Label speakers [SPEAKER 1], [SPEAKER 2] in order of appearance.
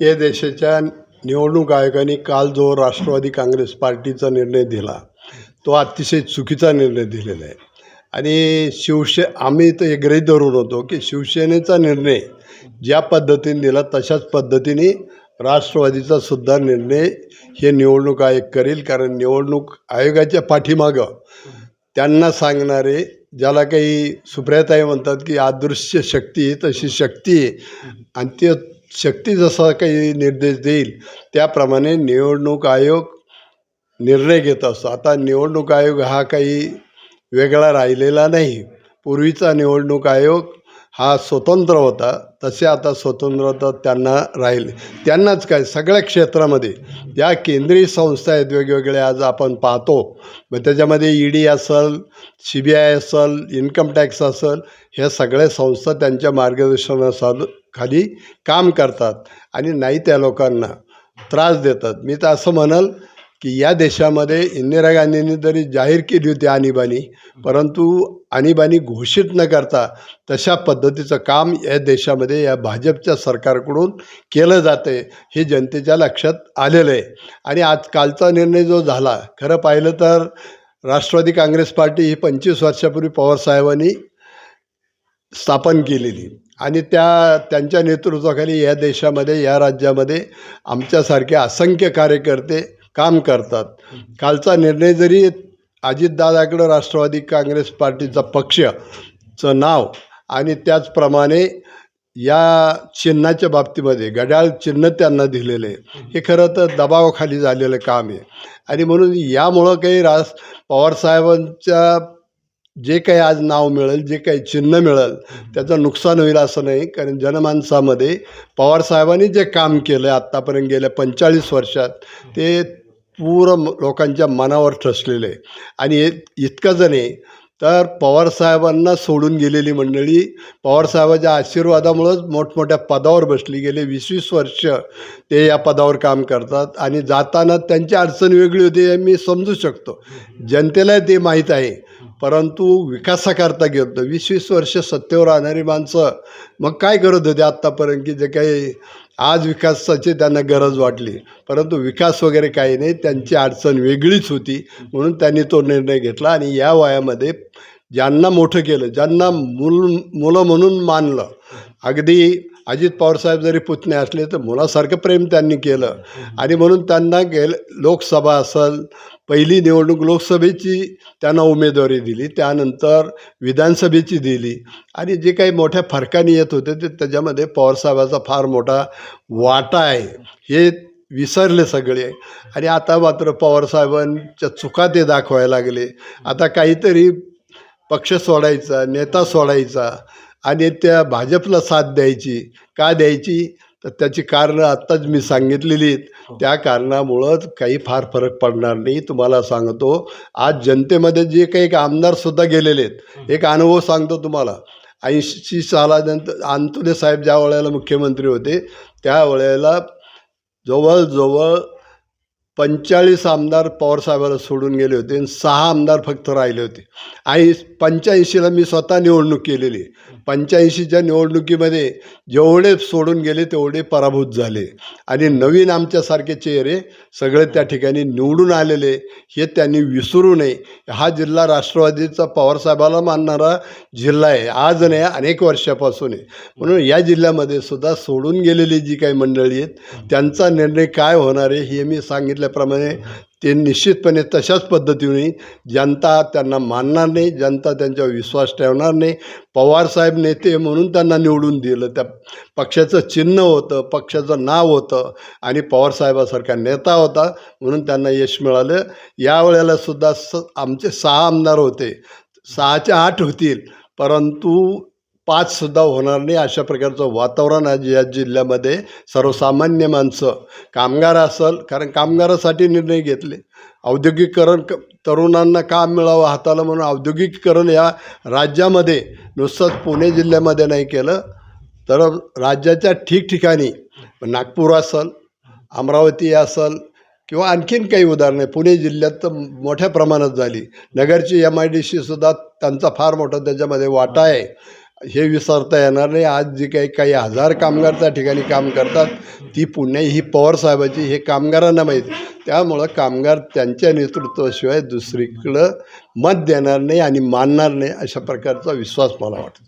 [SPEAKER 1] या देशाच्या निवडणूक आयोगाने काल जो राष्ट्रवादी काँग्रेस पार्टीचा निर्णय दिला तो अतिशय चुकीचा निर्णय दिलेला आहे. आणि शिवसे आम्ही तर एक गृहीत धरून होतो की शिवसेनेचा निर्णय ज्या पद्धतीने दिला तशाच पद्धतीने राष्ट्रवादीचा सुद्धा निर्णय हे निवडणूक आयोग करेल. कारण निवडणूक आयोगाच्या पाठीमागं त्यांना सांगणारे ज्याला काही सुप्रियाताई म्हणतात की अदृश्य शक्ती आहे तशी शक्ती आहे. आणि ते शक्ती जसा काही निर्देश देईल त्याप्रमाणे निवडणूक आयोग निर्णय घेत असतो. आता निवडणूक आयोग हा काही वेगळा राहिलेला नाही. पूर्वीचा निवडणूक आयोग हा स्वतंत्र होता. तसे आता स्वतंत्रता त्यांना राहील. त्यांनाच काय सगळ्या क्षेत्रामध्ये. ज्या केंद्रीय संस्था आहेत वेगवेगळ्या आज आपण पाहतो. मग त्याच्यामध्ये ई डी असेल सी बी आय असेल इन्कम टॅक्स असेल ह्या सगळ्या संस्था त्यांच्या मार्गदर्शनाखाली खाली काम करतात आणि नाही त्या लोकांना त्रास देतात. मी तर असं म्हणाल की या देशामध्ये इंदिरा गांधींनी जरी जाहीर केली होती आणीबाणी परंतु आणीबाणी घोषित न करता तशा पद्धतीचं काम या देशामध्ये या भाजपच्या सरकारकडून केलं जातं आहे हे जनतेच्या लक्षात आलेलं आहे. आणि आज कालचा निर्णय जो झाला खरं पाहिलं तर राष्ट्रवादी काँग्रेस पार्टी ही पंचवीस वर्षापूर्वी पवारसाहेबांनी स्थापन केलेली. आणि त्या त्यांच्या नेतृत्वाखाली या देशामध्ये या राज्यामध्ये आमच्यासारखे असंख्य कार्यकर्ते काम करतात. कालचा निर्णय जरी अजितदादाकडं राष्ट्रवादी काँग्रेस पार्टीचा पक्षचं नाव आणि त्याचप्रमाणे या चिन्हाच्या बाबतीमध्ये घड्याळ चिन्ह त्यांना दिलेलं आहे. हे खरं तर दबावाखाली झालेलं काम आहे. आणि म्हणून यामुळं काही रास पवारसाहेबांच्या जे काही आज नाव मिळेल जे काही चिन्ह मिळेल त्याचं नुकसान होईल असं नाही. कारण जनमानसामध्ये पवारसाहेबांनी जे काम केलं आहे आत्तापर्यंत गेल्या पंचेचाळीस वर्षात ते पूर लोकांच्या मनावर ठसलेलं. आहे आणि हे इतकंच नाही तर पवारसाहेबांना सोडून गेलेली मंडळी पवारसाहेबाच्या आशीर्वादामुळंच मोठमोठ्या पदावर बसली गेले. वीस वीस वर्ष ते या पदावर काम करतात आणि जाताना त्यांची अडचण वेगळी होती हे मी समजू शकतो. जनतेला ते माहीत आहे. परंतु विकासाकरता गेलो वीस वीस वर्ष सत्तेवर राहणारी माणसं मग काय करत होते आत्तापर्यंत की जे काही आज विकासाची त्यांना गरज वाटली. परंतु विकास वगैरे काही नाही त्यांची अडचण वेगळीच होती. म्हणून त्यांनी तो निर्णय घेतला आणि या वयामध्ये ज्यांना मोठं केलं ज्यांना मुल मुलं म्हणून मानलं अगदी अजित पवारसाहेब जरी पुतणे असले तर मुलासारखं प्रेम त्यांनी केलं. आणि म्हणून त्यांना गेल लोकसभा असेल पहिली निवडणूक लोकसभेची त्यांना उमेदवारी दिली त्यानंतर विधानसभेची दिली. आणि जे काही मोठ्या फरकाने येत होते ते त्याच्यामध्ये पवारसाहेबाचा फार मोठा वाटा आहे. हे विसरले सगळे. आणि आता मात्र पवारसाहेबांच्या चुका ते दाखवायला लागले. आता काहीतरी पक्ष सोडायचा नेता सोडायचा. आणि त्या भाजपला साथ द्यायची. का द्यायची? तर त्याची कारणं आत्ताच मी सांगितलेली आहेत. त्या कारणामुळंच काही फार फरक पडणार नाही तुम्हाला सांगतो. आज जनतेमध्ये जे काही आमदारसुद्धा गेलेले आहेत. एक अनुभव सांगतो तुम्हाला. ऐंशी सालानंतर अंतुले साहेब ज्या वेळेला मुख्यमंत्री होते त्या वेळेला जवळजवळ पंचेचाळीस आमदार पवारसाहेबाला सोडून गेले होते आणि सहा आमदार फक्त राहिले होते. आई पंच्याऐंशीला मी स्वतः निवडणूक केलेली पंच्याऐंशीच्या निवडणुकीमध्ये जेवढे सोडून गेले तेवढे पराभूत झाले. आणि नवीन आमच्यासारखे चेहरे सगळे त्या ठिकाणी निवडून आलेले हे त्यांनी विसरू नये. हा जिल्हा राष्ट्रवादीचा पवारसाहेबाला मानणारा जिल्हा आहे. आज नाही अनेक वर्षापासून आहे. म्हणून या जिल्ह्यामध्ये सुद्धा सोडून गेलेली जी काही मंडळी आहेत त्यांचा निर्णय काय होणार आहे हे मी सांगितलं सांगितल्याप्रमाणे ते निश्चितपणे तशाच पद्धतीने जनता त्यांना मानणार नाही जनता त्यांच्यावर विश्वास ठेवणार नाही. पवारसाहेब नेते म्हणून त्यांना निवडून दिलं. त्या पक्षाचं चिन्ह होतं पक्षाचं नाव होतं आणि पवारसाहेबासारखा नेता होता म्हणून त्यांना यश मिळालं. यावेळेला सुद्धा स आमचे सहा आमदार होते. सहाच्या आठ होतील. परंतु पाचसुद्धा होणार नाही अशा प्रकारचं वातावरण आज या जिल्ह्यामध्ये सर्वसामान्य माणसं कामगार असेल कारण कामगारासाठी निर्णय घेतले. औद्योगिकरण क तरुणांना काम मिळावं हाताला म्हणून औद्योगिकीकरण या राज्यामध्ये नुसतंच पुणे जिल्ह्यामध्ये नाही केलं तर राज्याच्या ठिकठिकाणी नागपूर असेल अमरावती असल किंवा आणखीन काही उदाहरणं आहे पुणे जिल्ह्यात तर मोठ्या प्रमाणात झाली. नगरची एम आय डी सीसुद्धा त्यांचा फार मोठा त्याच्यामध्ये वाटा आहे. हे विसरता येणार नाही. आज जे काही काही हजार कामगार त्या ठिकाणी काम करतात ती पुण्य ही पवारसाहेबाची हे कामगारांना माहिती. त्यामुळं कामगार त्यांच्या नेतृत्वाशिवाय दुसरीकडं मत देणार नाही आणि मानणार नाही अशा प्रकारचा विश्वास मला वाटतो.